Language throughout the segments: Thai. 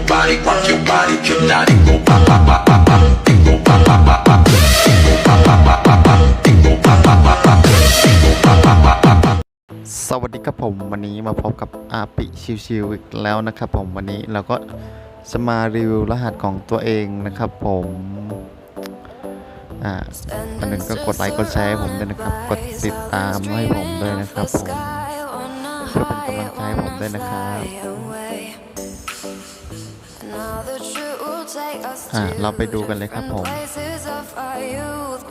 your body, rock your body, hypnotic, go pop, pop, pop, pop, pop, and go pop, pop, pop, pop, and go pop, pop, pop, pop, pop, and go pop, pop, pop, pop, and go pop, pop, pop, pop, pop. สวัสดีครับผมวันนี้มาพบกับอาปิชิวๆอีกแล้วนะครับผมวันนี้เราก็จะมารีวิวรหัสของตัวเองนะครับผมอ่าอันหนึ่งก็กดไลค์กดแชร์ให้ผมด้วยนะครับ กดติดตามให้ผมด้วยนะครับผม เพื่อเป็นกำลังใจให้ผมด้วยนะครับอ่าเราไปดูกันเลยครับผม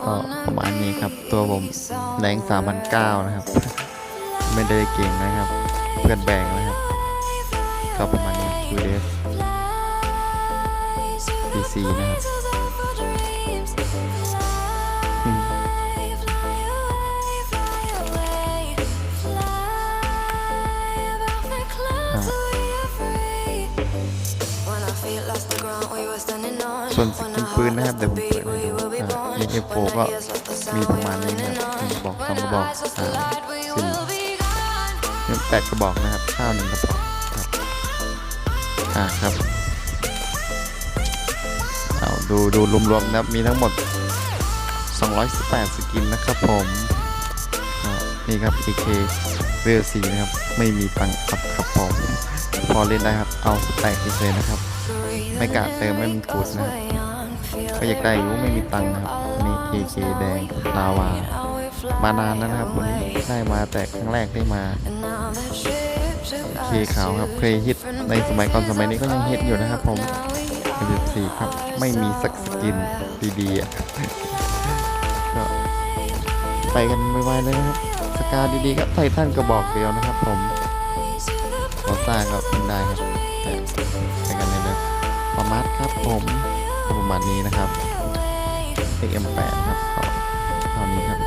ก็ประมาณนี้ครับ ตัวผมแรง3,009นะครับ ไม่ได้เก่งนะครับ เพื่อนแบ่งนะครับ ก็ประมาณนี้ VS PC นะครับ ส่วนสกินปืนนะครับเดี๋ยวผมเปิดให้ดูอ่า EF4 ก็มีประมาณนี้นะครับหนึ่งกระบอกสองกระบอกสามสี่แปดกระบอกนะครับข้าวหนึ่งกระบอกครับอ่าครับเอาดูดูรวมๆนะครับมีทั้งหมด 218 สกินนะครับผมอ่านี่ครับ AK เวลสีนะครับ ไม่มีตังค์ครับครับผม พอเล่นได้ครับ เอาแต็กเฉยๆนะครับ ไม่กะเติมไม่มันกูดนะครับก็อยากได้อยู่ไม่มีตังค์นะครับนี่ AK แดงลาวามานานแล้วนะครับวันนี้ได้มาแต่ครั้งแรกได้มาเคขาวครับเคยฮิตในสมัยก่อนสมัยนี้ก็ยังฮิตอยู่นะครับผมสี่ครับ ไม่มีสักสกินดีๆก็ไปกันไวๆเลยนะครับสกาดีๆครับไททันกระบอกเดียวนะครับผมขอซ่าก็เป็นได้ครับไปกันเลย ประมาทครับผมประมาณนี้นะครับ XM8 ครับเท่านี้ครับ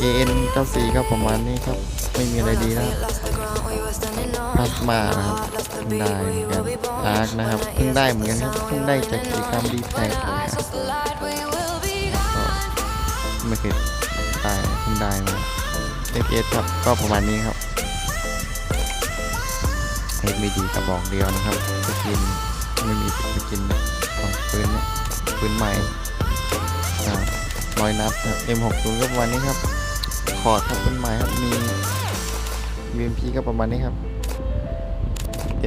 AN 94ครับประมาณนี้ครับ ไม่มีอะไรดีแล้วพลาสมานะครับเพิ่งได้เหมือนกันอาร์คนะครับเพิ่งได้เหมือนกันครับเพิ่งได้จากกิจกรรมดีแท็กก็ไม่เคยได้เพิ่งได้มา FS ครับก็ประมาณนี้ครับเอ็ไม่ดีกระบอกเดียวนะครับสกิน ไม่มีสกินนะของปืนเนี่ยปืนใหม่อ่าร้อยนัดครับ M60 ก็ประมาณนี้ครับคอร์ดครับปืนใหม่ครับ มี VMP ก็ประมาณนี้ครับ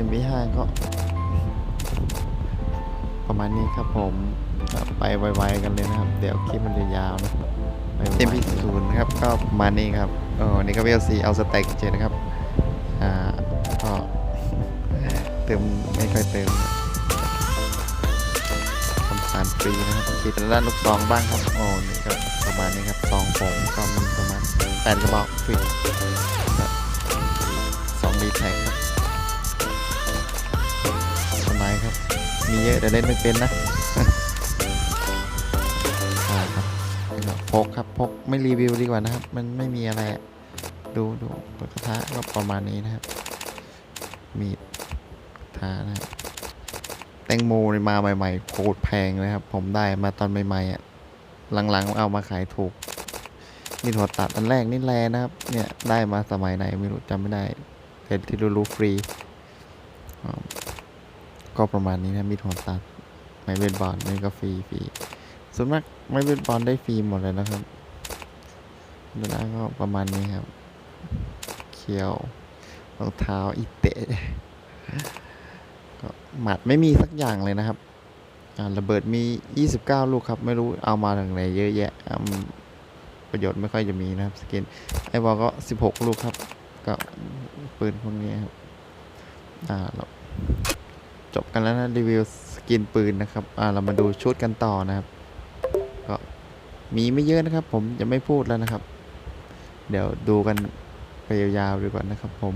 MV5 ก็ ประมาณนี้ครับผมไปไวๆกันเลยนะครับ เดี๋ยวคลิปมันจะยาวนะ MP0 นะครับก็ประมาณนี้ครับเออนี่ก็ VLC เอาสแต็กเจนะครับ อ่าก็เติมไม่ค่อยเติมารฟรีนะครับคิดด้านลูกซองบ้างครับโอ้นี่ก็ประมาณนี้ครับซองผมก็มีประมาณแปดกระบอกฟรีสองดีแท็กครับสบายครับ มีเยอะแต่เล่นไม่เป็นนะใช่ครับแล้วก็พกครับพกไม่รีวิวดีกว่านะครับ มันไม่มีอะไรดูดูกระทะก็ประมาณนี้นะครับ มีดกระทะนะครับ แตงโมนี่มาใหม่ๆโคตรแพงเลยครับ ผมได้มาตอนใหม่ๆอะหลังๆเอามาขายถูกมีถั่วตัดอันแรกนี่แลนะครับ เนี่ยได้มาสมัยไหนไม่รู้จำไม่ได้แต่ที่รู้ฟรีก็ประมาณนี้นะมีถั่วตัดไม้เบสบอลนี่ก็ฟรีฟรีส่วนมากไม้เบสบอลได้ฟรีหมดเลยนะครับแล้วก็ประมาณนี้ครับเคียวรองเท้าอีเตะ ก็หมัดไม่มีสักอย่างเลยนะครับระเบิดมี 29 ลูกครับ ไม่รู้เอามาจากไหนเยอะแยะ ประโยชน์ไม่ค่อยจะมีนะครับสกินไอบอลก็ 16 ลูกครับ ก็ปืนพวกนี้ครับ อ่าเราจบกันแล้วนะรีวิวสกินปืนนะครับ อ่าเรามาดูชุดกันต่อนะครับ ก็มีไม่เยอะนะครับ ผมจะไม่พูดแล้วนะครับ เดี๋ยวดูกันไปยาวๆดีกว่านะครับผม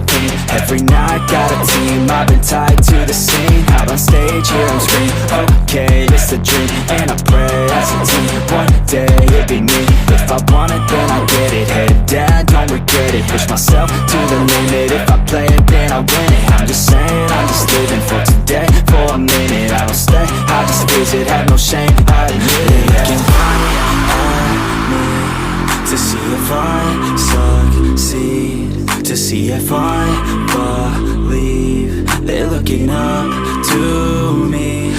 Push myself to the limit. If I play it, then I win it. I'm just saying, I'm just living for today. For a minute, I don't stay. I just visit, have no shame I admit it. Looking right at me To see if I succeed. To see if I believe They're looking up to me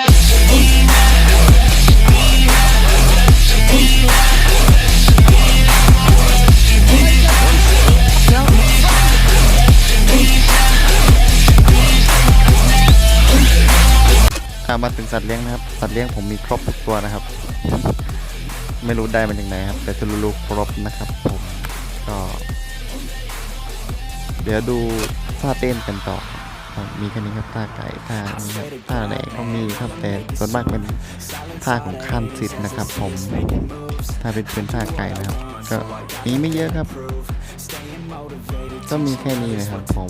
า มาถึงสัตว์เลี้ยงนะครับ สัตว์เลี้ยงผมมีครบทุกตัวนะครับ ไม่รู้ได้มาจากไหนครับ แต่จะรู้ครบนะครับผมก็เดี๋ยวดูท่าเต้นกันต่อครับมีแค่นี้ครับท่าไก่ท่านี้ครับท่าไหนก็มีครับ แต่ส่วนมากเป็นท่าของข้ามสิทธิ์นะครับ ผม ถ้าเป็นเป็นท่าไก่นะครับ ก็มีไม่เยอะครับ ก็มีแค่นี้นะครับผม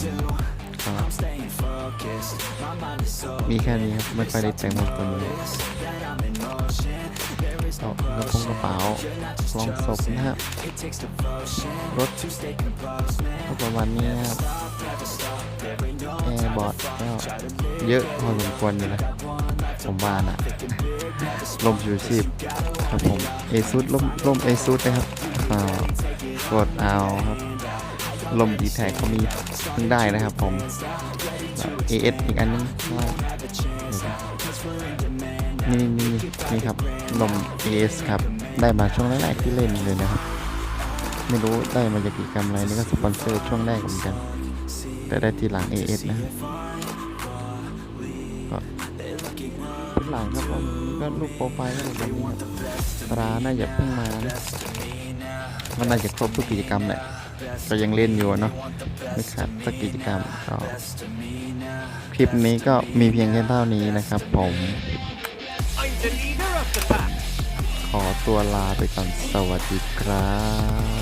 มีแค่นี้ครับไม่ค่อยได้แต่งมาตัวนี้ก็กระโปรงกระเป๋าลองศพนะครับรถก็ประมาณนี้นะครับแอร์บอร์ดก็เยอะพอสมควรอยู่นะผมว่านะลมชูชีพครับผมเอซูดลมลมเอซูดนะครับกดเอาครับ ลมดีแท็กเขามีเพิ่งได้นะครับผม AS อีกอันนึงว่นี่นี่นี่นี่ครับลม AS ครับ ได้มาช่วงแรกๆที่เล่นเลยนะครับ ไม่รู้ได้มาจากกิจกรรมอะไรนี่ก็สปอนเซอร์ช่วงแรกเหมือนกัน แต่ได้ทีหลัง AS นะครับก็ทีหลังครับผมก็รูปโปรไฟล์ก็แบบนี้ครับตราน่าจะเพิ่งมานะมันน่าจะครบทุกกิจกรรมแหละ ก็ยังเล่นอยู่เนาะไม่ขาดสักกิจกรรมก็คลิปนี้ก็มีเพียงแค่เท่านี้นะครับผมขอตัวลาไปก่อนสวัสดีครับ